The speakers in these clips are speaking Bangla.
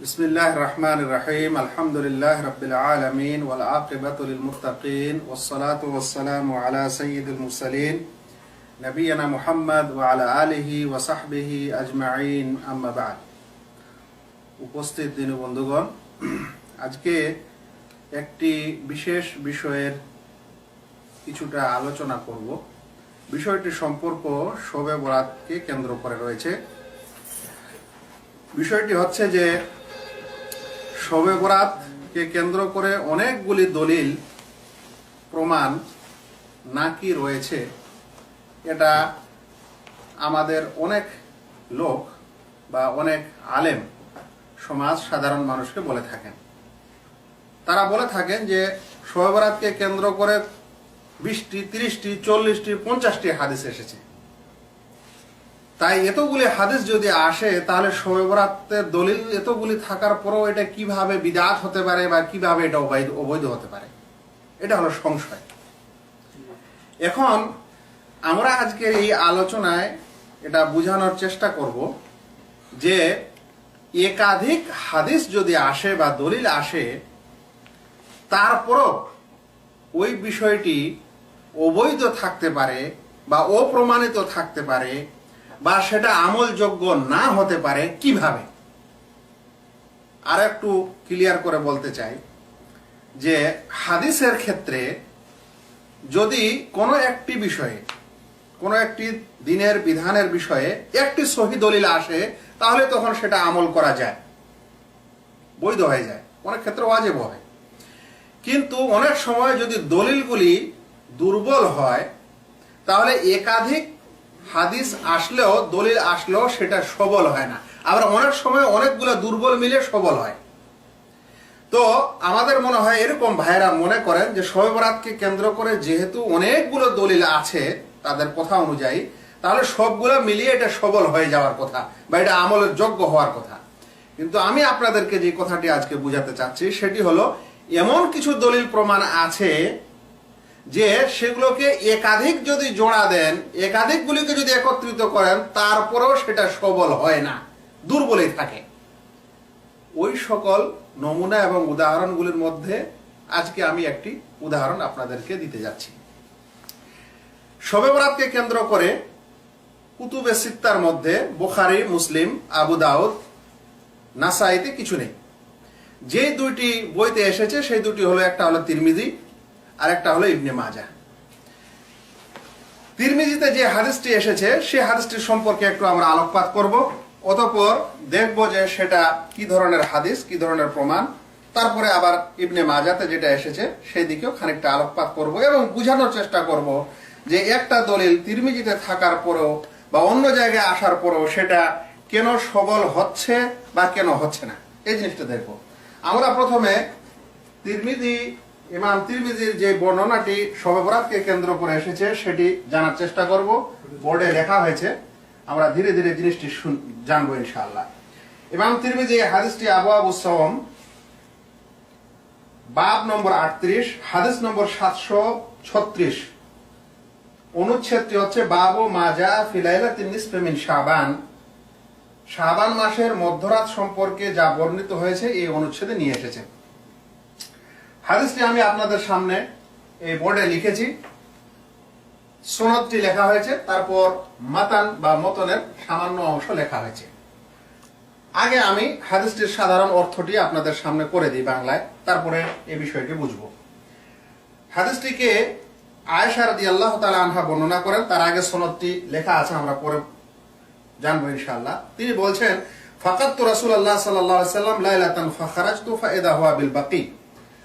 بسم الله الرحمن الرحيم الحمد لله رب العالمين والعاقبة للمتقين والصلاة والسلام على سيد المرسلين نبينا محمد وعلى آله وصحبه أجمعين أما بعد উপস্থিত দিনী বন্ধুগণ আজকে একটি বিশেষ বিষয়ের কিছুটা আলোচনা করব বিষয়টি সম্পর্ক শোবে বরাতকে কেন্দ্র করে রয়েছে বিষয়টি হচ্ছে যে শবে বরাতকে কেন্দ্র করে অনেকগুলি দলিল, প্রমাণ নাকি রয়েছে, এটা আমাদের অনেক লোক বা অনেক আলেম সমাজ সাধারণ মানুষকে বলে থাকেন। তারা বলে থাকেন যে শবে বরাতকে কেন্দ্র করে বিশটি, তিরিশটি, চল্লিশটি, পঞ্চাশটি হাদিস এসেছে। তাই এতগুলি হাদিস যদি আসে, তাহলে শবে দলিল এতগুলি থাকার পরেও এটা কীভাবে বিদাত হতে পারে বা কীভাবে এটা অবৈধ অবৈধ হতে পারে? এটা হলো সংশয়। এখন আমরা আজকের এই আলোচনায় এটা বোঝানোর চেষ্টা করব যে একাধিক হাদিস যদি আসে বা দলিল আসে, তারপরও ওই বিষয়টি অবৈধ থাকতে পারে বা অপ্রমাণিত থাকতে পারে বা সেটা আমলযোগ্য না হতে পারে, কীভাবে? আর একটু ক্লিয়ার করে বলতে চাই যে হাদিসের ক্ষেত্রে যদি কোনো একটি বিষয়ে, কোনো একটি দিনের বিধানের বিষয়ে একটি সহি দলিল আসে, তাহলে তখন সেটা আমল করা যায়। বৈধ হয়ে যায়। অনেক ক্ষেত্রে ওয়াজেব হয় কিন্তু অনেক সময় যদি দলিলগুলি দুর্বল হয়, তাহলে একাধিক হাদিস আসলেও দলিল আসলেও সেটা সবল হয় না। আবার অনেক সময় অনেকগুলো দুর্বল মিলে সবল হয়। তো আমাদের মনে হয় এরকম ভাইরা মনে করেন যে শবে কেন্দ্র করে যেহেতু অনেকগুলো দলিল আছে তাদের কথা অনুযায়ী, তাহলে সবগুলো মিলিয়ে এটা সবল হয়ে যাওয়ার কথা বা এটা আমলের যোগ্য হওয়ার কথা। কিন্তু আমি আপনাদেরকে যে কথাটি আজকে বুঝাতে চাচ্ছি, সেটি হলো, এমন কিছু দলিল প্রমাণ আছে যে সেগুলোকে একাধিক যদি জোড়া দেন, একাধিকগুলিকে যদি একত্রিত করেন, তারপরেও সেটা সবল হয় না, দুর্বলই থাকে। ওই সকল নমুনা এবং উদাহরণগুলির মধ্যে আজকে আমি একটি উদাহরণ আপনাদেরকে দিতে যাচ্ছি। শবে বরাতকে কেন্দ্র করে কুতুবে সিত্তার মধ্যে বোখারি, মুসলিম, আবু দাউদ, নাসাইতে কিছু নেই। যে দুইটি বইতে এসেছে, সেই দুটি হলো, একটা হলো তিরমিজি আর একটা হলো ইবনে মাজা তিরমিজিতে যে হাদিসটি এসেছে, সেই হাদিসটির সম্পর্কে একটু আমরা আলোকপাত করব। অতপর দেখব যে সেটা কি ধরনের হাদিস, কি ধরনের প্রমাণ। তারপরে আবার ইবনে মাজাতে যেটা এসেছে, সেই দিকেও খানিকটা আলোকপাত করব এবং বুঝানোর চেষ্টা করব যে একটা দলিল তিরমিজিতে থাকার পরেও বা অন্য জায়গায় আসার পরেও সেটা কেন সবল হচ্ছে বা কেন হচ্ছে না। এই জিনিসটা দেখব। আমরা প্রথমে তিরমিজি ইমাম তিরমিজির যে বর্ণনাটি শবে কেন্দ্র করে এসেছে, সেটি জানার চেষ্টা করব। বোর্ডে লেখা হয়েছে। আমরা ধীরে ধীরে জিনিসটি জানব ইনশাআল্লাহ। ইমাম তিরমিজি হাদিসটি আবু আবু সওম বাব নম্বর আটত্রিশ, হাদিস নম্বর সাতশো ছত্রিশ। অনুচ্ছেদটি হচ্ছে, বাবু মাজা ফিলাইলা তিনিস প্রেমিন শাবান। শাবান মাসের মধ্যরাত সম্পর্কে যা বর্ণিত হয়েছে, এই অনুচ্ছেদে নিয়ে এসেছে। হাদিসটি আমি আপনাদের সামনে এই বোর্ডে লিখেছি। সনদটি লেখা হয়েছে, তারপর মাতান বা মতনের সামান্য অংশ লেখা হয়েছে। আগে আমি হাদিসটির সাধারণ অর্থটি আপনাদের সামনে করে দিই বাংলায়, তারপরে এই বিষয়টি বুঝব। হাদিসটিকে আয়েশা রাদি আল্লাহ তালা আনহা বর্ণনা করেন, তার আগে সনদটি লেখা আছে, আমরা পরে জানব ইনশাআল্লাহ। তিনি বলছেন ফাকাত রাসুল আল্লাহ সাল্লাম লাইলাতান ফাখারাজ তুফা এদা হুয়া বিল বাকি।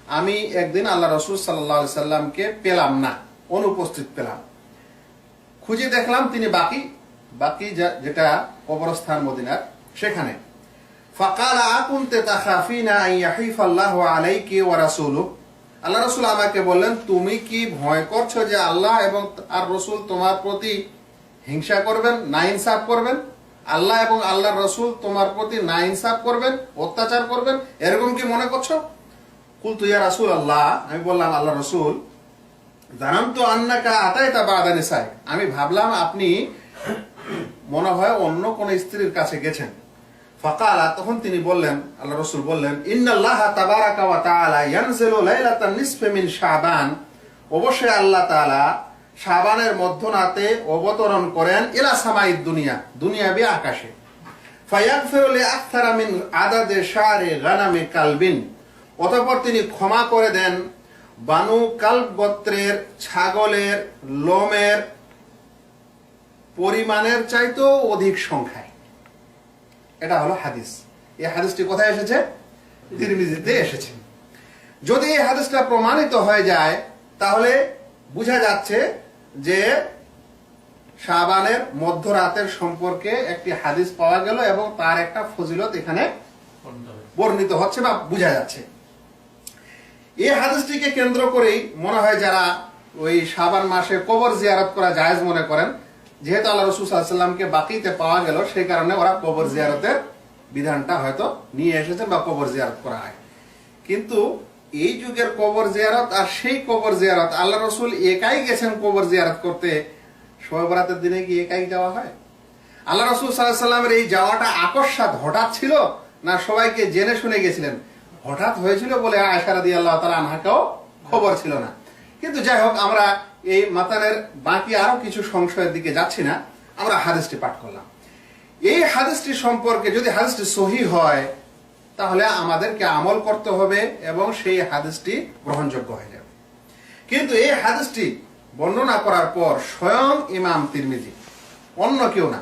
আমি একদিন আল্লাহ রসুল সাল্লা সাল্লামকে পেলাম না, অনুপস্থিত পেলাম। খুঁজে দেখলাম তিনি বাকি বাকি যেটা কবরস্থান মদিনার, সেখানে। ফাকাল, আকুনতে তাখাফিনা ইয়াহিফ আল্লাহ আলাইকি ওয়া রাসূলু আল্লাহ রাসূল আমাকে বললেন, তুমি কি ভয় করছ যে আল্লাহ এবং আর রসুল তোমার প্রতি হিংসা করবেন, না ইনসাফ করবেন? আল্লাহ এবং আল্লাহর রসুল তোমার প্রতি না ইনসাফ করবেন, অত্যাচার করবেন? এরকম কি মনে করছ? কুলতু, ইয়া রাসূল আল্লাহ আমি বললাম, আল্লাহ রসুল জানাম তো আন্নাকা আতাই তা বাদা নিসাই আমি ভাবলাম, আপনি মনে হয় অন্য কোন স্ত্রীর কাছে গেছেন। ফাকালা, তখন তিনি বললেন, আল্লাহ রসুল বললেন, ইন্নাল্লাহ তাবারাকা ওয়া তাআলা ইয়ানজিলু লাইলাতান নিসফি মিন শাবান। অবশ্যই আল্লাহ তাআলা শাবানের মধ্যরাতে অবতরণ করেন ইলা সামাইদ দুনিয়া, দুনিয়াবি আকাশে। ফায়াগফিরু লিআকতারা মিন আদাদে শারি গানামি কালবিন। অতঃপর তিনি ক্ষমা করে দেন। বানু কালব গোত্রের ছাগলের লোমের পরিমাণের চাইতেও অধিক সংখ্যায়। এটা হলো হাদিস। এই হাদিসটি কোথায় এসেছে? তিরমিজিতে এসেছে। যদি এই হাদিসটা প্রমাণিত হয়ে যায়, তাহলে বোঝা যাচ্ছে যে শাবানের মধ্যরাতের সম্পর্কে একটি হাদিস পাওয়া গেল এবং তার একটা ফজিলত এখানে বর্ণিত হচ্ছে বা বোঝা যাচ্ছে। এই হাদিসটিকে কেন্দ্র করেই মনে হয় যারা ওই শাবান মাসে কবর জিয়ারত করা জায়েজ মনে করেন, যেহেতু আল্লাহ রসুল সাল্লামকে বাকিতে পাওয়া গেল, সেই কারণে ওরা কবর জিয়ারতের বিধানটা হয়তো নিয়ে এসেছেন বা কবর জিয়ারত করা হয়। কিন্তু এই যুগের কবর জিয়ারত আর সেই কবর জিয়ারত, আল্লাহ রসুল একাই গেছেন কবর জিয়ারত করতে শোয় বরাতের দিনে কি একাই যাওয়া হয়? আল্লাহ রসুল সাল্লাহ সাল্লামের এই যাওয়াটা আকস্মাত হঠাৎ ছিল না সবাইকে জেনে শুনে গেছিলেন? হঠাৎ হয়েছিল বলে আয়সারা দিয়ে আল্লাহ তালা আনহাকেও খবর ছিল না। কিন্তু যাই হোক, আমরা এই মাতানের বাকি আরও কিছু সংশয়ের দিকে যাচ্ছি না, আমরা হাদিসটি পাঠ করলাম। এই হাদিসটি সম্পর্কে যদি হাদিসটি সহি হয়, তাহলে আমাদেরকে আমল করতে হবে এবং সেই হাদিসটি গ্রহণযোগ্য হয়ে যাবে। কিন্তু এই হাদিসটি বর্ণনা করার পর স্বয়ং ইমাম তিরমিজি, অন্য কেউ না,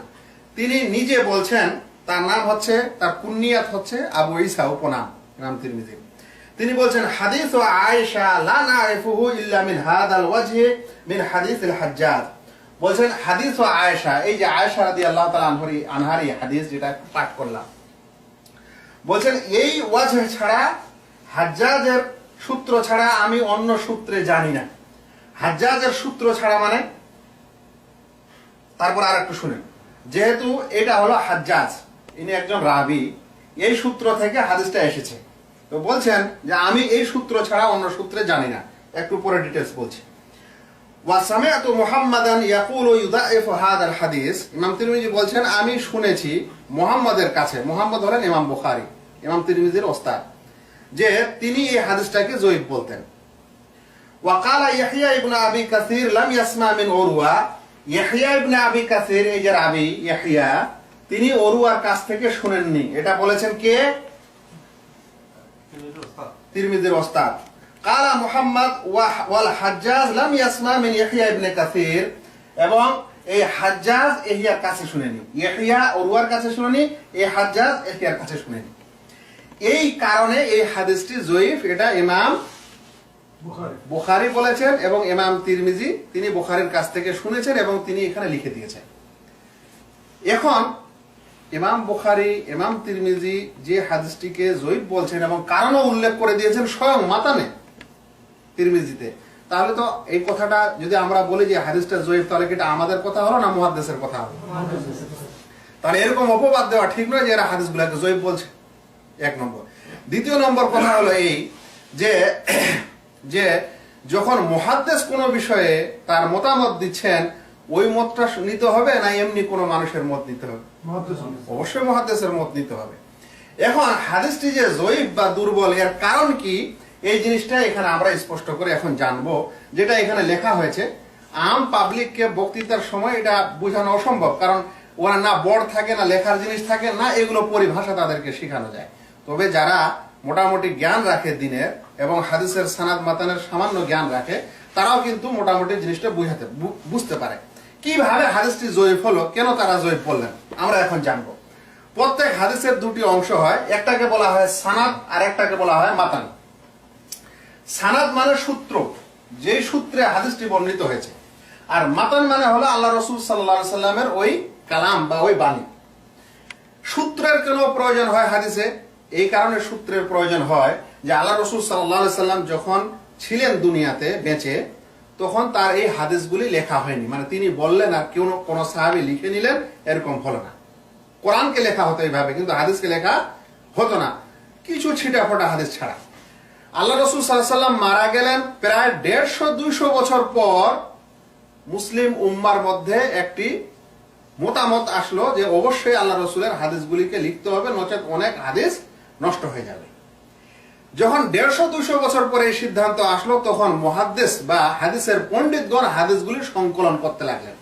তিনি নিজে বলছেন, তার নাম হচ্ছে, তার কুন্নিয়াত হচ্ছে আবু ইসা উপনাম। ইমাম তিরমিজি তিনি বলছেন, হাদিস ও আয়েশা লা নারিফুহু ইল্লা মিন হাদাল ওয়াজহি মিন হাদিস আল হাজ্জাজ। বলছেন, হাদিস ও আয়েশা, এই যে আয়েশা রাদিয়াল্লাহু তাআলা আনহারি আনহারি হাদিস যেটা পাঠ করলাম। বলছেন, এই ওয়াজহ ছাড়া, হাজ্জাজের সূত্র ছাড়া আমি অন্য সূত্রে জানি না। হাজ্জাজের সূত্র ছাড়া মানে? তারপর আর একটু শুনেন। যেহেতু এটা হলো হাজ্জাজ, ইনি একজন রাবি এই সূত্র থেকে হাদিসটা এসেছে। তো বলছেন যে আমি এই সূত্র ছাড়া অন্য সূত্রে জানি না। একটু পরে ডিটেলস বলছি। আমি শুনেছি মুহাম্মাদের কাছে মুহাম্মদ হলেন ইমাম বুখারী, ইমাম তিরমিজির ওস্তাদ, যে তিনি এই হাদিসটাকে জয়ীফ বলতেন। ওয়াকালা ইবনে আবি কাসির এই যে রাবি তিনি অরুয়ার কাছ থেকে শুনেননি। এটা বলেছেন কে? তিরমিজির ওস্তাদ। কালা মুহাম্মদ ওয়া- ওয়াল হাজ্জাজ লাম ইয়াসমা মিন ইয়াহইয়া ইবনে কাসির। এবং এই হাজ্জাজ এহিয়ার কাছে শুনেনি। ইয়াহইয়া ওরুয়ার কাছে শুনেনি এই হাজ্জাজ এহিয়ার কাছে শুনেনি। এই কারণে এই হাদিসটি জয়ীফ এটা ইমাম বুখারী বলেছেন এবং ইমাম তিরমিজি তিনি বুখারীর কাছ থেকে শুনেছেন এবং তিনি এখানে লিখে দিয়েছেন। এখন ইমাম বুখারী, ইমাম তিরমিজি যে হাদিসটিকে জয়ীফ বলছেন এবং কারণও উল্লেখ করে দিয়েছেন স্বয়ং মাতানে তিরমিজিতে। তাহলে তো এই কথাটা যদি আমরা বলি যে হাদিসটা জয়ীফ, তাহলে এটা আমাদের কথা হলো না মুহাদ্দিসের কথা হলো? তাহলে এরকম অপবাদ দেওয়া ঠিক নয় যে এরা হাদিসগুলোকে জয়ীফ বলছে। এক নম্বর। দ্বিতীয় নম্বর কথা হলো এই যে যে যখন মহাদ্দেশ কোনো বিষয়ে তার মতামত দিচ্ছেন ওই মতটা নিতে হবে না এমনি কোনো মানুষের মত নিতে হবে। অবশ্যই মহাদেশের মত নিতে হবে। এখন হাদিসটি যে জয়ীফ বা দুর্বল এর কারণ কি? এই জিনিসটা এখানে আমরা স্পষ্ট করে এখন জানব যেটা এখানে লেখা হয়েছে আম পাবলিককে বক্তৃতার সময় এটা বোঝানো অসম্ভব কারণ ওরা না বড় থাকে না লেখার জিনিস থাকে না এগুলো পরিভাষা তাদেরকে শেখানো যায়। তবে যারা মোটামুটি জ্ঞান রাখে দিনের এবং হাদিসের সানাদ মাতানের সামান্য জ্ঞান রাখে তারাও কিন্তু মোটামুটি জিনিসটা বুঝাতে বুঝতে পারে। কীভাবে হাদিসটি জয়ীফ হলো, কেন তারা জয়ীফ বললেন, আমরা এখন জানব। প্রত্যেক হাদিসের দুটি অংশ হয়, একটাকে বলা হয় সানাদ, আর একটাকে বলা হয় মাতান। সানাদ মানে সূত্র যে সূত্রে হাদিসটি বর্ণিত হয়েছে। আর মাতান মানে হলো আল্লাহ রসুল সাল্লাহ সাল্লামের ওই কালাম বা ওই বাণী। সূত্রের কেন প্রয়োজন হয় হাদিসে? এই কারণে সূত্রের প্রয়োজন হয় যে আল্লাহ রসুল সাল্লাহ সাল্লাম যখন ছিলেন দুনিয়াতে বেঁচে তখন তার এই হাদিসগুলি লেখা হয়নি। মানে তিনি বললেন আর কেউ কোন সাহাবি লিখে নিলেন, এরকম হলো না। কোরআনকে লেখা হতো এইভাবে, কিন্তু হাদিসকে লেখা হতো না। কিছু ছিটা ফোটা হাদিস ছাড়া। আল্লাহ রসুল সাল্লাম মারা গেলেন প্রায় দেড়শো, দুইশো বছর পর মুসলিম উম্মার মধ্যে একটি মতামত আসলো যে অবশ্যই আল্লাহ রসুলের হাদিসগুলিকে লিখতে হবে, নচেত অনেক হাদিস নষ্ট হয়ে যাবে। যখন দেড়শো, দুশো বছর পরে এই সিদ্ধান্ত আসলো, তখন মহাদ্দেশ বা হাদিসের পণ্ডিতগণ হাদিসগুলি সংকলন করতে লাগলেন।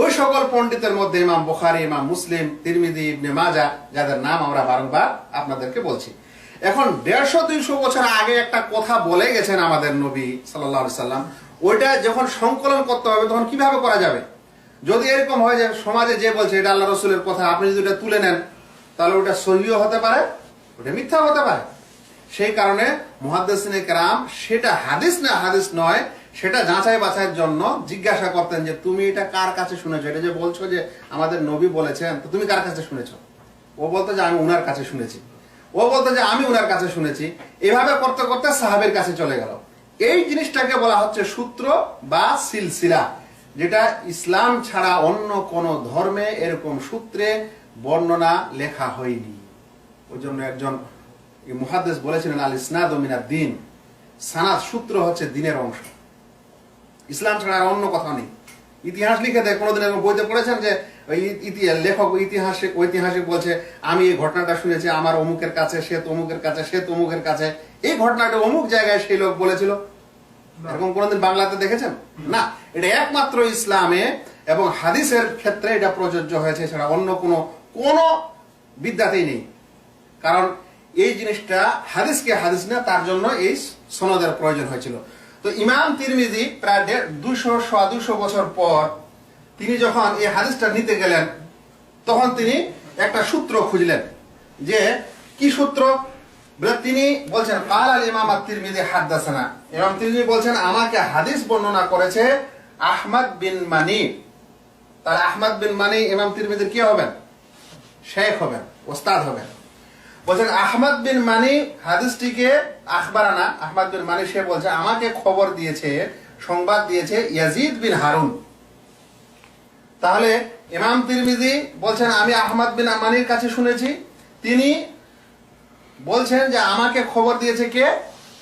ওই সকল পণ্ডিতের মধ্যে ইমাম বুখারি, ইমাম মুসলিম তিরমিদি ইবনে মাজা যাদের নাম আমরা বারংবার আপনাদেরকে বলছি। এখন দেড়শো, দুইশো বছর আগে একটা কথা বলে গেছেন আমাদের নবী সাল্লাহ সাল্লাম, ওইটা যখন সংকলন করতে হবে, তখন কীভাবে করা যাবে? যদি এরকম হয় যে সমাজে যে বলছে এটা আল্লাহ রসুলের কথা, আপনি যদি ওটা তুলে নেন, তাহলে ওটা সহিও হতে পারে, ওটা মিথ্যা হতে পারে। সেই কারণে মহাদ্দেসিনে কেরাম সেটা হাদিস না হাদিস নয়, সেটা যাচাই বাছাইয়ের জন্য জিজ্ঞাসা করতেন যে তুমি এটা কার কাছে শুনেছো? এটা যে বলছো যে আমাদের নবী বলেছেন, তো তুমি কার কাছে শুনেছো? ও বলতো যে আমি উনার কাছে শুনেছি। ও বলতো যে আমি উনার কাছে শুনেছি। এভাবে করতে করতে সাহাবের কাছে চলে গেল। এই জিনিসটাকে বলা হচ্ছে সূত্র বা সিলসিলা, যেটা ইসলাম ছাড়া অন্য কোন ধর্মে এরকম সূত্রে বর্ণনা লেখা হয়নি। ওই জন্য একজন মুহাদ্দেস বলেছিলেন আল ইসনাদ মিনাদ দিন। সানাদ সূত্র হচ্ছে দিনের অংশ। ইসলাম ছাড়া আর অন্য কথা নেই। ইতিহাস লিখে দেয় কোনোদিন এরকম বইতে পড়েছেন যে লেখক ঐতিহাসিক ঐতিহাসিক বলছে আমি এই ঘটনাটা শুনেছি আমার অমুকের কাছে সে তমুকের কাছে সে তমুকের কাছে। এই ঘটনাটা অমুক জায়গায় সেই লোক বলেছিল। এরকম কোনোদিন বাংলাতে দেখেছেন? না। এটা একমাত্র ইসলামে এবং হাদিসের ক্ষেত্রে এটা প্রযোজ্য হয়েছে ছাড়া অন্য কোনো কোনো বিদ্যাতেই নেই। কারণ এই জিনিসটা হাদিসকে হাদিস না, তার জন্য এই সনদের প্রয়োজন হয়েছিল। তো ইমাম তিরমিজি প্রায় দুশো সোয়া দুশো বছর পর তিনি যখন এই হাদিসটা নিতে গেলেন, তখন তিনি একটা সূত্র খুঁজলেন যে কি সূত্র? তিনি বলছেন, কাল আল ইমাম তিরমিজি হাদ্দাসানা। ইমাম তিরমিজি বলছেন, আমাকে হাদিস বর্ণনা করেছে আহমদ বিন মানি। তার আহমদ বিন মানি, ইমাম তিরমিজির কি হবেন? শেখ হবেন, ওস্তাদ হবেন। বলছেন, আহমদ বিন মানি হাদিসটিকে আখবারানা আহমদ বিন মানি, সে বলছে, আমাকে খবর দিয়েছে, সংবাদ দিয়েছে ইয়াজিদ বিন হারুন। তাহলে ইমাম তিরমিজি বলছেন, আমি আহমদ বিন মানির কাছে শুনেছি। তিনি বলছেন যে, আমাকে খবর দিয়েছে কে?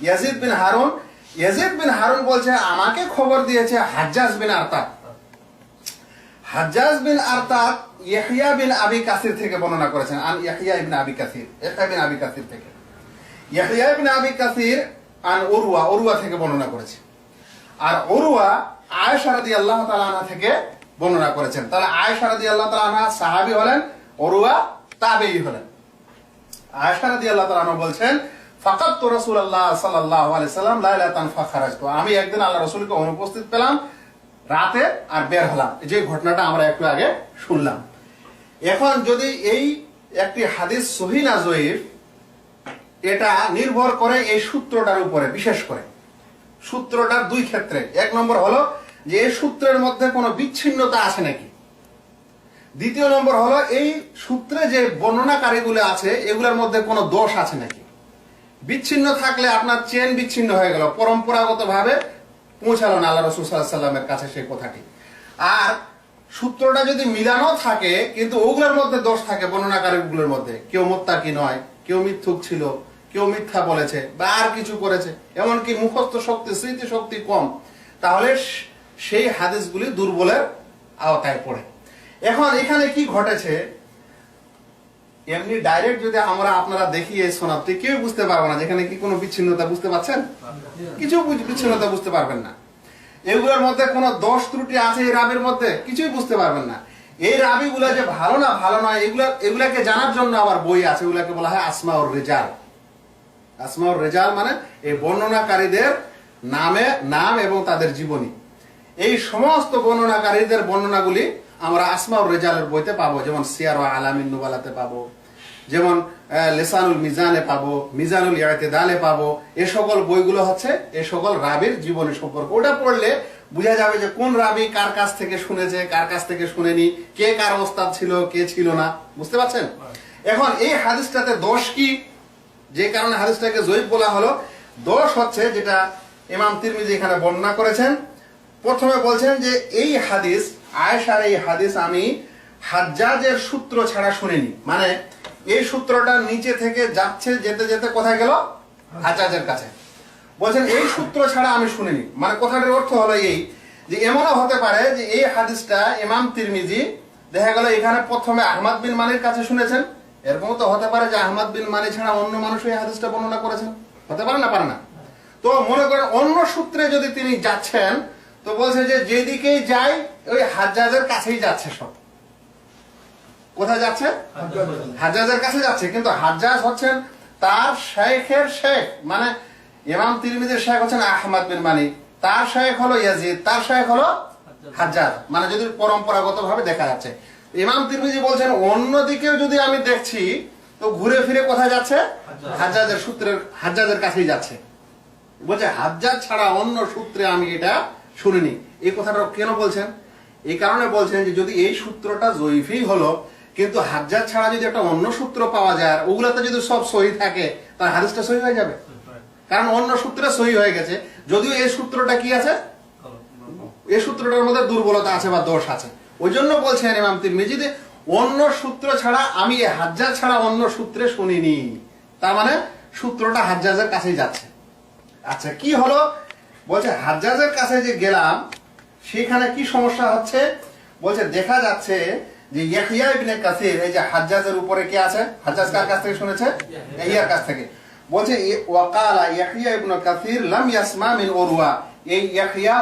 Yazid bin Harun. Yazid bin Harun বলছে, আমাকে খবর দিয়েছে হাজ্জাজ বিন আরতাদ হাজ্জাজ বিন আরতাদ ইয়াহিয়া বিন আবি কাসির থেকে বর্ণনা করেছেন, আন ইয়াহিয়া ইবনে আবি কাসির ইয়াহিয়া বিন আবি কাসির থেকে। ইয়াহিয়া ইবনে আবি কাসির আন উরওয়া উরওয়া থেকে বর্ণনা করেছে। আর উরওয়া আয়েশা রাদিয়াল্লাহু তাআলা আনহা থেকে বর্ণনা করেছেন। তাহলে আয়েশা রাদিয়াল্লাহু তাআলা আনহা সাহাবী হলেন, উরওয়া তাবেঈ হলেন। আয়েশা রাদিয়াল্লাহু তাআলা আনহা বলছেন ফাকাত রাসূলুল্লাহ সাল্লাল্লাহু আলাইহি সাল্লাম লাইলাতান ফাখারাজতু। আমি একদিন আল্লাহ রাসূলকে অনুপস্থিত পেলাম রাতে আর বের হলাম। যে ঘটনাটা আমরা একটু আগে শুনলাম। এখন যদি এই একটি হাদিস সহি না জয়ীফ, এটা নির্ভর করে এই সূত্রটার উপরে, বিশেষ করে। সূত্রটার দুই ক্ষেত্রে। এক নম্বর হলো যে এই সূত্রের মধ্যে কোনো বিচ্ছিন্নতা আছে নাকি? দ্বিতীয় নম্বর হলো এই সূত্রে যে বর্ণনাকারীগুলো আছে, এগুলোর মধ্যে কোনো দোষ আছে নাকি? বিচ্ছিন্ন থাকলে আপনার চেন বিচ্ছিন্ন হয়ে গেল। পরম্পরাগত ভাবে পৌঁছালো না আল্লাহ রসুল সাল্লাহ সাল্লামের কাছে সেই কথাটি। আর সূত্রটা যদি মিলানো থাকে, কিন্তু ওগুলোর মধ্যে দোষ থাকে বর্ণনাকারীগুলোর মধ্যে। কেউ মোত্তাকি নয়, কেউ মিথ্যুক ছিল, কেউ মিথ্যা বলেছে, বা আর কিছু করেছে। এমনকি মুখস্থ শক্তি স্মৃতি শক্তি কম। তাহলে সেই হাদিসগুলি দুর্বলের আওতায় পড়ে। এখন এখানে কি ঘটেছে? এমনি ডাইরেক্ট যদি আমরা আপনারা দেখি এই সোনাবটি কেউ বুঝতে পারব না যেখানে কি কোনো বিচ্ছিন্নতা বুঝতে পারছেন? কিছু বিচ্ছিন্নতা বুঝতে পারবেন না। এগুলোর মধ্যে কোনো দোষ ত্রুটি আছে এই রাবের মধ্যে? কিছুই বুঝতে পারবেন না। এই রাবি গুলা যে ভালো না, ভালো নয়, এগুলা এগুলাকে জানার জন্য আমার বই আছে, এগুলাকে বলা হয় আসমাউর রেজাল। আসমাউর রেজাল মানে এই বর্ণনাকারীদের নামে, নাম এবং তাদের জীবনী। এই সমস্ত বর্ণনাকারীদের বর্ণনাগুলি আমরা আসমাউর রেজালের বইতে পাবো, যেমন সিয়ার আলামিন নুবালাতে পাবো, যেমন লেসানুল মিজানে পাবো, মিজানুল ইয়াতেদালে পাবো, এ সকল বইগুলো হচ্ছে এ সকল রাবির জীবনী সম্পর্ক। ওটা পড়লে বোঝা যাবে যে কোন রাবি কার কাছ থেকে শুনেছে, কার কাছ থেকে শুনেনি, কে কার ওস্তাদ ছিল, কে ছিল না, বুঝতে পারছেন? এখন এই হাদিসটাতে দোষ কি? যে কারণে হাদিসটাকে জয়ীব বলা হলো। দোষ হচ্ছে যেটা ইমাম তিরমিজি এখানে বর্ণনা করেছেন। প্রথমে বলছেন যে এই হাদিস আয়েশার এই হাদিস আমি হাজ্জাজের সূত্র ছাড়া শুনিনি। মানে এই সূত্রটা নিচে থেকে যাচ্ছে যেতে যেতে কোথায় গেল? হাজ্জাজের কাছে। বলছেন এই সূত্র ছাড়া আমি শুনিনি। মানে কথাটার অর্থ হলো এই যে এমনও হতে পারে যে এই হাদিসটা ইমাম তিরমিজি দেখা গেল এখানে প্রথমে আহমদ বিন মানির কাছে শুনেছেন। এরকম তো হতে পারে যে আহমদ বিন মানি ছাড়া অন্য মানুষ এই হাদিসটা বর্ণনা করেছেন। হতে পারে না পারে না। তো মনে করেন অন্য সূত্রে যদি তিনি যাচ্ছেন তো বলছে যে যেদিকেই যাই ওই হাজ্জাজের কাছেই যাচ্ছে সব। কোথায় যাচ্ছে? হাজ্জাজের কাছে যাচ্ছে। কিন্তু হাজ্জাজ হচ্ছেন তার শেখের শেখ। মানে ইমাম তিরমিজের শেখ হচ্ছেন আহমদ বিন মানি। তার শেখ হলো ইয়াজিদ তার শেখ হলো হাজ্জাজ। মানে যদি পরম্পরাগত ভাবে দেখা যাচ্ছে। ইমাম তিরমিজি বলছেন অন্য দিকেও যদি আমি দেখছি তো ঘুরে ফিরে কোথায় যাচ্ছে? হাজ্জাজের সূত্রের হাজ্জাজের কাছেই যাচ্ছে। বলছে হাজ্জাজ ছাড়া অন্য সূত্রে আমি এটা শুনিনি। এই কথাটা কেন বলছেন? এই কারণে বলছেন যে যদি এই সূত্রটা জয়ীফই হলো, কিন্তু হাজ্জাজ ছাড়া যদি একটা অন্য সূত্র পাওয়া যায় ওগুলাতে যদি সব সহি থাকে তার হাদিসটা সহি হয়ে যাবে? কারণ অন্য সূত্রে সহি হয়ে গেছে। যদিও এই সূত্রটা কি আছে? এই সূত্রটার মধ্যে দুর্বলতা আছে বা দোষ আছে। ওই জন্য বলছেন ইমাম তিরমিজি যে অন্য সূত্র ছাড়া আমি এই ছাড়া অন্য সূত্রে শুনিনি। তার মানে সূত্রটা হাজ্জাজের কাছেই যাচ্ছে। আচ্ছা কি হলো? বলছে, হাজ্জাজের কাছে যে গেলাম, সেখানে কি সমস্যা হচ্ছে? বলছে, দেখা যাচ্ছে যে ইয়াহিয়া কাসির, এই যে হাজ্জাজের উপরে কে আছে? হাজ্জাজ কার কাছ থেকে শুনেছে? ইয়াহিয়ার কাছ থেকে। বলছে ওয়াকালা ইয়াহিয়া ইবনে কাসির লাম ইয়াসমা মিন এই ইয়াহিয়া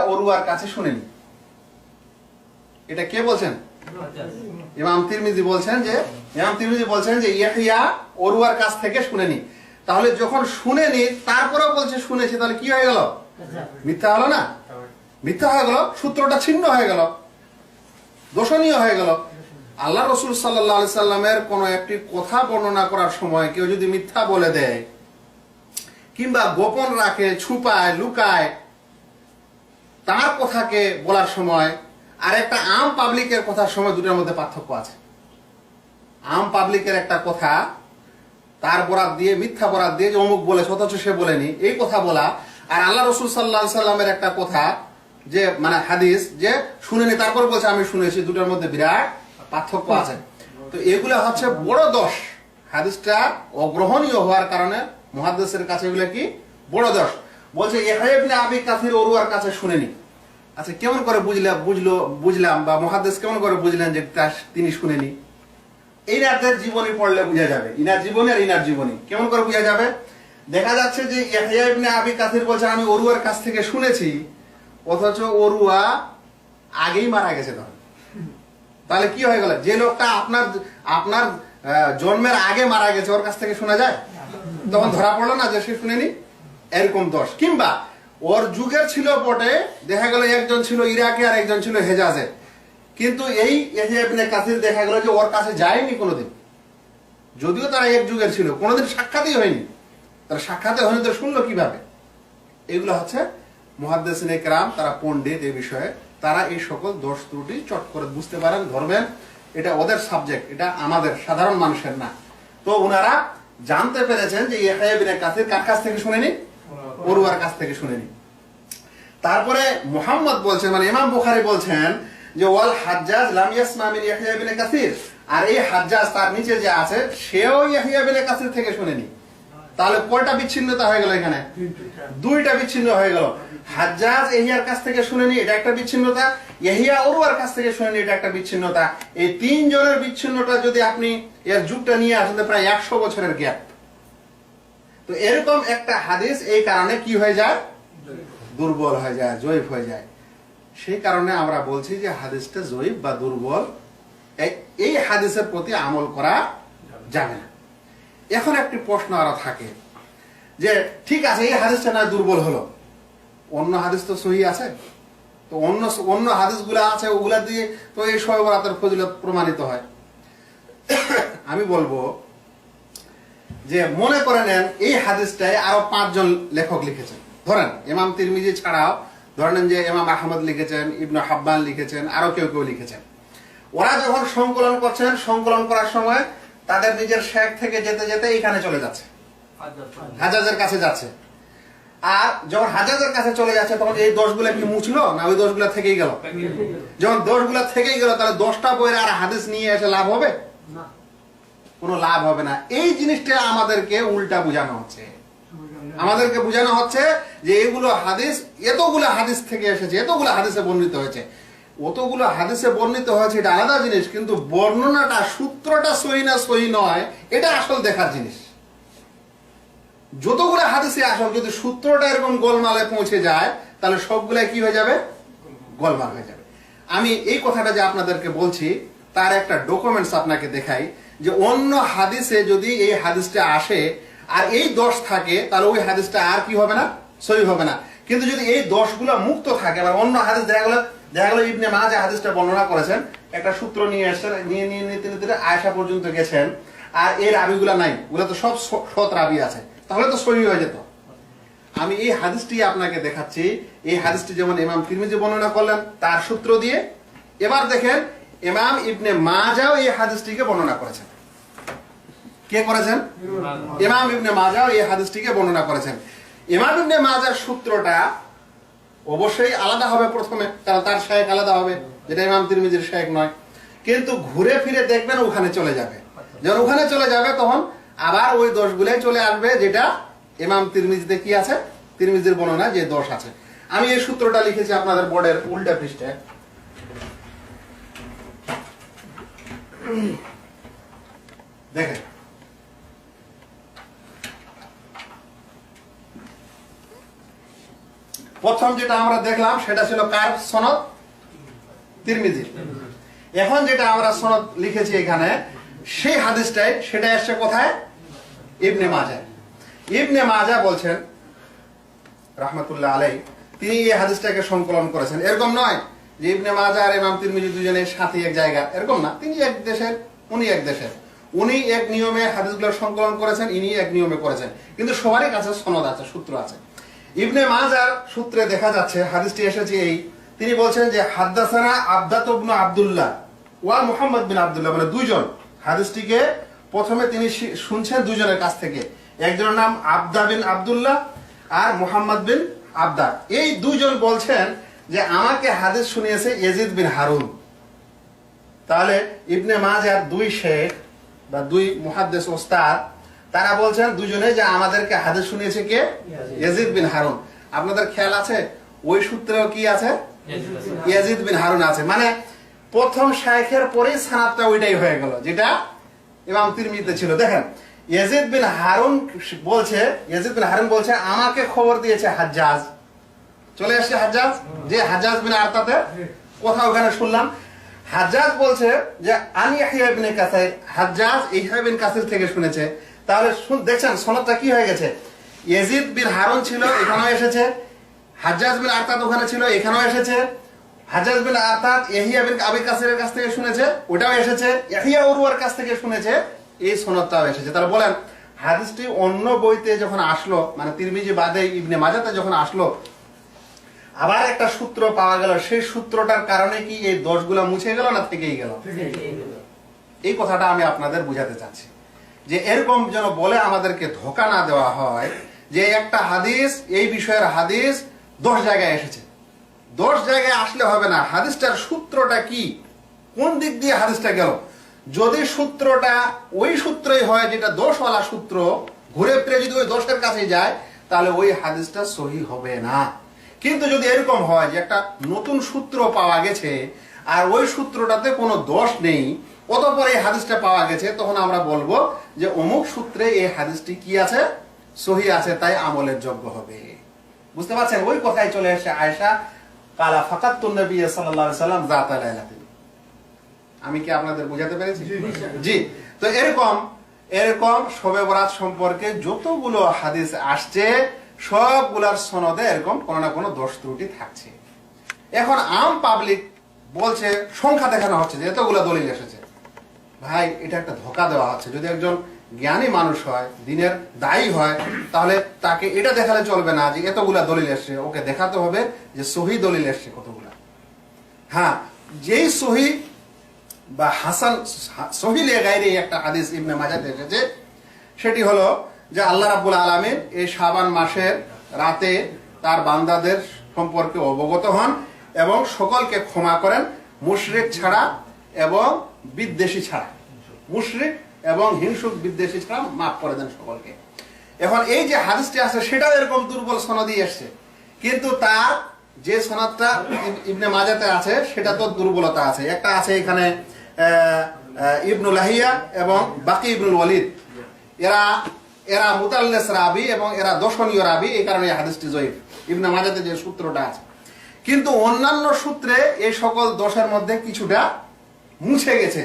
কাছে শুনেনি। এটা কে বলছেন? ইমাম তিরমিজি বলছেন যে, ইমাম তিরমিজি বলছেন যে, ইয়াহিয়া ওরুয়ার কাছ থেকে শুনেনি। তাহলে যখন শুনেনি, তারপরেও বলছে শুনেছি, তাহলে কি হয়ে গেল? মিথ্যা হলো না? মিথ্যা হয়ে গেল, সূত্রটা ছিন্ন হয়ে গেল, দোষণীয় হয়ে গেল। আল্লাহ রসুল সাল্লাহ সাল্লামের কোন একটি কথা বর্ণনা করার সময় কেউ যদি মিথ্যা বলে দেয়, কিংবা গোপন রাখে, ছুপায়, লুকায়, তার কথাকে বলার সময় আর একটা আম পাবলিকের কথার সময় দুটোর মধ্যে পার্থক্য আছে। আম পাবলিকের একটা কথা, তার বরাত দিয়ে, মিথ্যা বরাত দিয়ে যে অমুক বলেছে, অথচ সে বলেনি, এই কথা বলা আর আল্লাহ রসুল সাল্লাহ সাল্লামের একটা কথা, যে মানে হাদিস, যে শুনেনি, তারপর বলছে, আমি শুনেছি, দুটোর মধ্যে বিরাট পার্থক্য আছে। তো এগুলো হচ্ছে বড় দোষ। হাদিসটা অগ্রহণীয় হওয়ার কারণে মহাদেশের কাছে এগুলো কি? বড় দোষ। বলছে এহাইবনে আবি কাথির অরুয়ার কাছে শুনেনি। আচ্ছা কেমন করে বুঝলাম বুঝলো, বুঝলাম, বা মহাদেশ কেমন করে বুঝলেন যে তিনি শুনেনি? ইনারদের জীবনী পড়লে বোঝা যাবে। ইনার জীবনী আর ইনার জীবনী। কেমন করে বোঝা যাবে? দেখা যাচ্ছে যে ইয়াহিয়া ইবনে আবি কাসির বলছে, আমি অরুয়ার কাছ থেকে শুনেছি, অথচ অরুয়া আগেই মারা গেছে তখন। তাহলে কি হয়ে গেল? যে লোকটা আপনার আপনার জন্মের আগে মারা গেছে, ওর কাছ থেকে শোনা যায়? তখন ধরা পড়ল না যে সে শুনেনি? এরকম দোষ। কিংবা ওর যুগের ছিল বটে, দেখা গেল একজন ছিল ইরাকে আর একজন ছিল হেজাজে। কিন্তু এই ইবনে কাসির দেখা গেল যে ওর কাছে যায়নি কোনোদিন। যদিও তারা এক যুগের ছিল, কোনোদিন সাক্ষাৎই হয়নি। তারা সাক্ষাতে হয়নি তো শুনলো কীভাবে? এগুলো হচ্ছে মহাদ্দেসিন একরাম তারা পণ্ডিত এই বিষয়ে। তারা এই সকল দোষ ত্রুটি চট করে বুঝতে পারেন, ধরবেন। এটা ওদের সাবজেক্ট এটা আমাদের, সাধারণ মানুষের না। তো ওনারা জানতে পেরেছেন যে ইয়াহিয়া ইবনে কাসির কার কাছ থেকে শুনেনি? পড়ুয়ার কাছ থেকে শুনেনি। তারপরে মোহাম্মদ বলছেন মানে ইমাম বুখারী বলছেন যে, ওয়াল হাজ্জাজ লাম ইয়াসমা মিন ইয়াহিয়া ইবনে কাসির। আর এই হাজ্জাজ তার নিচে যে আছে, সেও ইয়াহিয়া ইবনে কাসির থেকে শুনেনি। তাহলে কয়টা বিচ্ছিন্নতা হয়ে গেল এখানে? দুইটা বিচ্ছিন্ন হয়ে গেল। হাজ্জাজ এহিয়ার কাছ থেকে শুনেনি এটা একটা বিচ্ছিন্নতা। এহিয়া ওরুয়ার কাছ থেকে শুনেনি এটা একটা বিচ্ছিন্নতা। এই তিন জনের বিচ্ছিন্নতা যদি আপনি এর যুগটা নিয়ে আসেন প্রায় একশো বছরের গ্যাপ। তো এরকম একটা হাদিস এই কারণে কি হয়ে যায়? দুর্বল হয়ে যায় জয়ীফ হয়ে যায়। সেই কারণে আমরা বলছি যে হাদিসটা জয়ীফ বা দুর্বল এই- এই হাদিসের প্রতি আমল করা যাবে না। এখন একটি প্রশ্ন আরও থাকে যে, ঠিক আছে, এই হাদিসটা না দুর্বল হলো। অন্য হাদিস তো সহি আছে। তো অন্য অন্য হাদিসগুলো আছে, ওগুলা দিয়ে তো এই শবে বরাতের ফজিলত প্রমাণিত হয়। আমি বলব যে, মনে করে নেন, এই হাদিসটায় আরও পাঁচজন লেখক লিখেছেন। ধরেন, ইমাম তিরমিজি ছাড়াও ধরেন যে, ইমাম আহমদ লিখেছেন, ইবনু হাব্বান লিখেছেন, আরও কেউ কেউ লিখেছেন। ওরা যখন সংকলন করছেন, সংকলন করার সময় তাদের নিজের শেখ থেকে যেতে যেতে এখানে চলে যাচ্ছে। হাজাজের কাছে যাচ্ছে। আর যখন হাজাজের কাছে চলে যাচ্ছে তখন এই দোষগুলো কি মুছলো? না ওই দোষগুলো থেকেই গেল? যখন দোষগুলো থেকেই গেল তাহলে দশটা বইয়ের আর হাদিস নিয়ে এসে লাভ হবে? কোনো লাভ হবে না। এই জিনিসটা আমাদেরকে উল্টা বোঝানো হচ্ছে। আমাদেরকে বোঝানো হচ্ছে যে এগুলো হাদিস এতগুলো হাদিস থেকে এসেছে এতগুলো হাদিসে বর্ণিত হয়েছে। অতগুলো হাদিসে বর্ণিত হয়েছে, এটা আলাদা জিনিস, কিন্তু বর্ণনাটা, সূত্রটা সহি না সহি নয়, এটা আসল দেখার জিনিস। যতগুলো হাদিসে আসল, যদি সূত্রটা এরকম গোলমালে পৌঁছে যায়, তাহলে সবগুলাই কি হয়ে যাবে? গোলমাল হয়ে যাবে। আমি এই কথাটা যে আপনাদেরকে বলছি, তার একটা ডকুমেন্টস আপনাকে দেখাই, যে অন্য হাদিসে যদি এই হাদিসটা আসে, আর এই দোষ থাকে, তাহলে ওই হাদিসটা আর কি হবে না? সহি হবে না। কিন্তু যদি এই দোষগুলো মুক্ত থাকে মানে অন্য হাদিস দেখা গেলো দেখা গেলো ইবনে হাদিসটা বর্ণনা করেছেন একটা সূত্র নিয়ে এসেছেন নিয়ে নিয়ে নিতে নিতে আয়সা পর্যন্ত গেছেন আর এর রাবিগুলা নাই ওগুলো তো সব সৎ রাবি আছে তাহলে তো সহি হয়ে যেত। আমি এই হাদিসটি আপনাকে দেখাচ্ছি এই হাদিসটি যেমন ইমাম তিরমিজি বর্ণনা করলেন তার সূত্র দিয়ে এবার দেখেন ইমাম ইবনে মাজাও এই হাদিসটিকে বর্ণনা করেছেন। কে করেছেন? ইমাম। ইবনে মাজাও এই হাদিসটিকে বর্ণনা করেছেন। ইমাম ইবনে মাজার সূত্রটা অবশ্যই আলাদা হবে প্রথমে, কারণ তার শেখ আলাদা হবে, যেটা ইমাম তিরমিজির শেখ নয়। কিন্তু ঘুরে ফিরে দেখবেন ওখানে চলে যাবে। যখন ওখানে চলে যাবে, তখন আবার ওই দোষগুলোই চলে আসবে, যেটা ইমাম তিরমিজিতে কি আছে? তিরমিজির বর্ণনা যে দোষ আছে। আমি এই সূত্রটা লিখেছি আপনাদের বোর্ডের উল্টা পৃষ্ঠায় দেখেন। প্রথম যেটা আমরা দেখলাম, সেটা ছিল কার সনদ? তিরমিজি এখন যেটা আমরা সনদ লিখেছি এখানে, সেই হাদিসটাই, সেটা এসছে কোথায়? ইবনে মাজা ইবনে মাজা বলছেন, রাহমাতুল্লাহ আলাই তিনি এই হাদিসটাকে সংকলন করেছেন। এরকম নয় যে ইবনে মাজা আর ইমাম তিরমিজি দুজনের সাথে এক জায়গা। এরকম না, তিনি এক দেশের, উনি এক দেশের। উনি এক নিয়মে হাদিসগুলো সংকলন করেছেন, ইনি এক নিয়মে করেছেন। কিন্তু সবারই কাছে সনদ আছে, সূত্র আছে। ইবনে মাজার সূত্রে দেখা যাচ্ছে, হাদিসটি এসেছে এই, তিনি বলছেন যে, হাদ্দাসানা আবদাত আব্দুল্লাহ ওয়া মুহাম্মদ বিন আব্দুল্লাহ মানে দুইজন। হাদিসটিকে প্রথমে তিনি শুনছেন দুজনের কাছ থেকে। একজনের নাম আবদা বিন আব্দুল্লাহ আর মুহাম্মদ বিন আবদা। এই দুজন বলছেন যে, আমাকে হাদিস শুনিয়েছে এজিদ বিন হারুন। তাহলে ইবনে মাজার দুই শেখ বা দুই মুহাদ্দেস ওস্তাদ তারা বলছেন দুজনে যে আমাদেরকে হাদিস শুনিয়েছে কে? ইয়াজিদ। বিন হারুন। আপনাদের খেয়াল আছে? ওই সূত্রেও কি আছে? ইয়াজিদ বিন হারুন আছে। মানে প্রথম শাইখের পরেই সানাদটা ওইটাই হয়ে গেল যেটা ইমাম তিরমিজিতে ছিল। দেখেন ইয়াজিদ বিন হারুন বলছে ইয়াজিদ বিন হারুন বলছে আমাকে খবর দিয়েছে হাজ্জাজ। চলে আসছে হাজ্জাজ? যে হাজ্জাজ বিন আরতাতে? কথা ওখানে শুনলাম। হাজ্জাজ বলছে যে আনি ইয়াহিয়া বিন কাসাইর হাজ্জাজ ইহয়া বিন কাসির থেকে শুনেছে। তাহলে দেখছেন সনদটা কি হয়ে গেছে? ইয়াজিদ বিন হারুন ছিল এখানেও এসেছে। হাজ্জাজ বিন আরতাত ওখানে ছিল এখানেও এসেছে। হাজ্জাজ বিন ইহিয়া বিন আবি কাসিরের কাছ থেকে শুনেছে ওটাও এসেছে। ইহিয়া উরওয়ার কাছ থেকে শুনেছে এই সনদটাও এসেছে। তাহলে বলেন হাদিসটি অন্য বইতে যখন আসলো মানে তিরমিজি বাদে ইবনে মাজাতে যখন আসলো আবার একটা সূত্র পাওয়া গেল সেই সূত্রটার কারণে কি এই দোষগুলো মুছে গেল না থেকেই গেল। এই কথাটা আমি আপনাদের বুঝাতে চাচ্ছি। যে এরকম যেন বলে আমাদেরকে ধোকা না দেওয়া হয়, যে একটা হাদিস, এই বিষয়ের হাদিস দশ জায়গায় এসেছে। দশ জায়গায় আসলে হবে না, হাদিসটার সূত্রটা কি? কোন দিক দিয়ে হাদিসটা গেল? যদি সূত্রটা ওই সূত্রই হয় যেটা দোষওয়ালা সূত্র, ঘুরে ফিরে যদি ওই দোষের কাছে যায়, তাহলে ওই হাদিসটা সহি হবে না। কিন্তু যদি এরকম হয় যে একটা নতুন সূত্র পাওয়া গেছে, আর ওই সূত্রটাতে কোনো দোষ নেই অতপর এই হাদিসটা পাওয়া গেছে তখন আমরা বলব যে অমুক সূত্রে এই হাদিসটি কি আছে? সহি আছে তাই আমলের যোগ্য হবে। বুঝতে পারছেন? ওই কথাই চলে আসে আয়সা কালা ফাকাতুন নবী সাল্লাল্লাহু আলাইহি সাল্লাম আমি কি আপনাদের বোঝাতে পেরেছি? জি। তো এরকম এরকম শবে বরাত সম্পর্কে যতগুলো হাদিস আসছে সবগুলার সনদে এরকম কোনো না কোনো দোষ ত্রুটি থাকছে। এখন আম পাবলিক বলছে সংখ্যা দেখানো হচ্ছে যে এতগুলো দলিল এসেছে। ভাই, এটা একটা ধোকা দেওয়া হচ্ছে যদি একজন জ্ঞানী মানুষ হয়, দিনের দায়ী হয়, তাহলে তাকে এটা দেখালে চলবে না যে এতগুলা দলিল এসছে। ওকে দেখাতে হবে যে সহি দলিল এসছে কতগুলা। হ্যাঁ যেই সহি বা হাসান সহিলে গাইরে একটা হাদিস ইবনে মাজাতে এসেছে, সেটি হলো যে আল্লাহ রাব্বুল আলামিন এই শাবান মাসের রাতে তার বান্দাদের সম্পর্কে অবগত হন এবং সকলকে ক্ষমা করেন, মুশরিক ছাড়া এবং বিদ্বেষী ছাড়া, মুশরিক এবং হিংসুক বিদ্বেষী ছাড়া মাফ করে দেন সকলকে। এখন এই যে হাদিসটি আছে, সেটাও এরকম দুর্বল সনদি এসছে। কিন্তু তার যে সনদটা ইবনে মাজাতে আছে, সেটা তো দুর্বলতা আছে। একটা আছে এখানে ইবনুল লাহিয়া এবং বাকি ইবনুল ওয়ালিদ। এরা এরা মুতাল্লেস রাবি এবং এরা দর্শনীয় রাবি, এই কারণে হাদিসটি জয়ীফ। ইবনে মাজাতে যে সূত্রটা আছে। কিন্তু অন্যান্য সূত্রে এই সকল দোষের মধ্যে কিছুটা মুছে গেছে।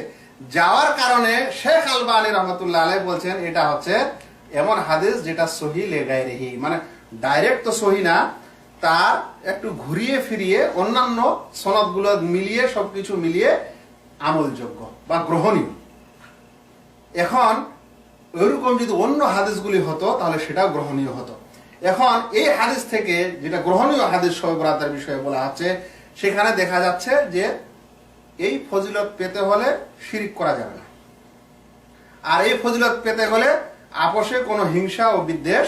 যাওয়ার কারণে শেখ আলবানী রহমতুল্লাহ আলাই বলছেন, এটা হচ্ছে এমন হাদিস যেটা সহি লেগাই রেহি মানে ডাইরেক্ট তো সহি না, তার একটু ঘুরিয়ে ফিরিয়ে অন্যান্য সনদগুলো মিলিয়ে, সবকিছু মিলিয়ে আমলযোগ্য বা গ্রহণীয়। এখন ওইরকম যদি অন্য হাদিসগুলি হতো, তাহলে সেটাও গ্রহণীয় হতো। এখন এই হাদিস থেকে যেটা গ্রহণীয় হাদিস বরাতের বিষয়ে বলা হচ্ছে, সেখানে দেখা যাচ্ছে যে এই ফজিলত পেতে হলে শিরিক করা যাবে না। আর এই ফজিলত পেতে হলে আপোষে কোনো হিংসা ও বিদ্বেষ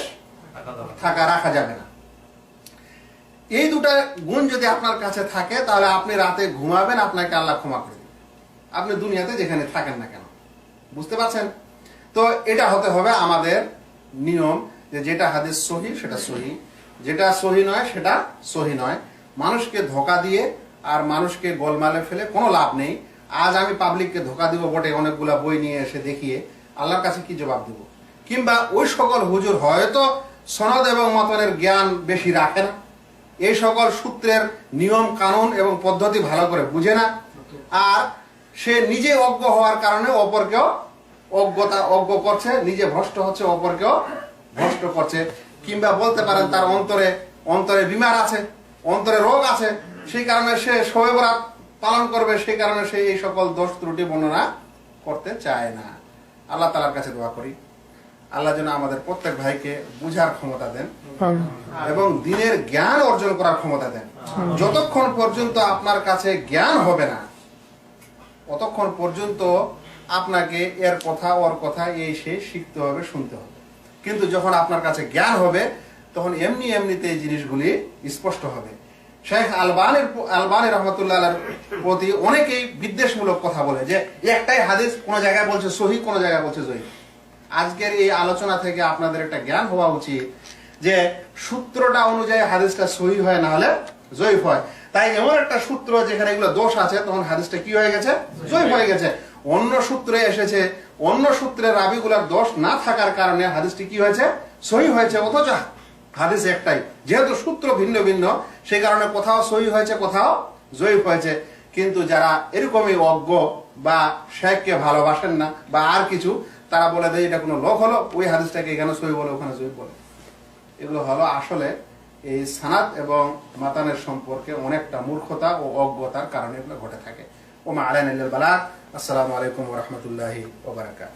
থাকা, রাখা যাবে না। এই দুটা গুণ যদি আপনার কাছে থাকে, তাহলে আপনি রাতে ঘুমাবেন, আপনাকে আল্লাহ ক্ষমা করে দিবেন। আপনি দুনিয়াতে যেখানে থাকেন না কেন? বুঝতে পারছেন? তো এটা হতে হবে আমাদের নিয়ম যে যেটা হাদিস সহি, সেটা সহি। যেটা সহি নয়, সেটা সহি নয়। মানুষকে ধোকা দিয়ে আর মানুষকে গোলমালে ফেলে কোনো লাভ নেই। আজ আমি পাবলিককে ধোকা দিব, বটে অনেকগুলা বই নিয়ে এসে দেখিয়ে আল্লাহর কাছে কি জবাব দিব? কিংবা ওই সকল হুজুর হয়তো সনদ এবং মতনের জ্ঞান বেশি রাখে না। এই সকল সূত্রের নিয়ম, কানুন এবং পদ্ধতি ভালো করে বুঝে না। আর সে নিজে অজ্ঞ হওয়ার কারণে অপরকেও অজ্ঞতা, অজ্ঞ করছে, নিজে ভ্রষ্ট হচ্ছে, অপরকেও ভ্রষ্ট করছে। কিংবা বলতে পারেন তার অন্তরে অন্তরে বিমার আছে, অন্তরে রোগ আছে সেই কারণে সে শবে বরাত পালন করবে সেই কারণে সে এই সকল দোষ ত্রুটি বর্ণনা করতে চায় না। আল্লাহ তালার কাছে দোয়া করি। আল্লাহ যেন আমাদের প্রত্যেক ভাইকে বুঝার ক্ষমতা দেন এবং দিনের জ্ঞান অর্জন করার ক্ষমতা দেন। যতক্ষণ পর্যন্ত আপনার কাছে জ্ঞান হবে না ততক্ষণ পর্যন্ত আপনাকে এর কথা ওর কথা এই সে শিখতে হবে শুনতে হবে। কিন্তু যখন আপনার কাছে জ্ঞান হবে তখন এমনি এমনিতে এই জিনিসগুলি স্পষ্ট হবে। শেখ আলবানের আলবানী রহমতুল্লাহ প্রতি অনেকেই বিদ্বেষমূলক কথা বলে যে একটাই হাদিস, কোন জায়গায় বলছে সহি, কোন জায়গায় বলছে জয়ী? আজকের এই আলোচনা থেকে আপনাদের একটা জ্ঞান হওয়া উচিত যে, সূত্রটা অনুযায়ী হাদিসটা সহি হয় না হলে জয়ীফ হয়। তাই এমন একটা সূত্র যেখানে এগুলো দোষ আছে, তখন হাদিসটা কি হয়ে গেছে? জয়ীফ হয়ে গেছে। অন্য সূত্রে এসেছে, অন্য সূত্রের রাবিগুলার দোষ না থাকার কারণে হাদিসটি কি হয়েছে? সহি হয়েছে, অথচ হাদিস একটাই। যেহেতু সূত্র ভিন্ন ভিন্ন, সেই কারণে কোথাও সহি হয়েছে, কোথাও জয়ীফ হয়েছে। কিন্তু যারা এরকমই অজ্ঞ বা শেখকে ভালোবাসেন না বা আর কিছু, তারা বলে দেয় এটা কোনো লোক হলো, ওই হাদিসটাকে এখানে সহি বলে, ওখানে জয়ীফ বলে। এগুলো হলো আসলে এই সানাত এবং মাতানের সম্পর্কে অনেকটা মূর্খতা ও অজ্ঞতার কারণে এগুলো ঘটে থাকে। ওমা আলাইন বালাক আসসালামু আলাইকুম রহমতুল্লাহি ওবরাকাত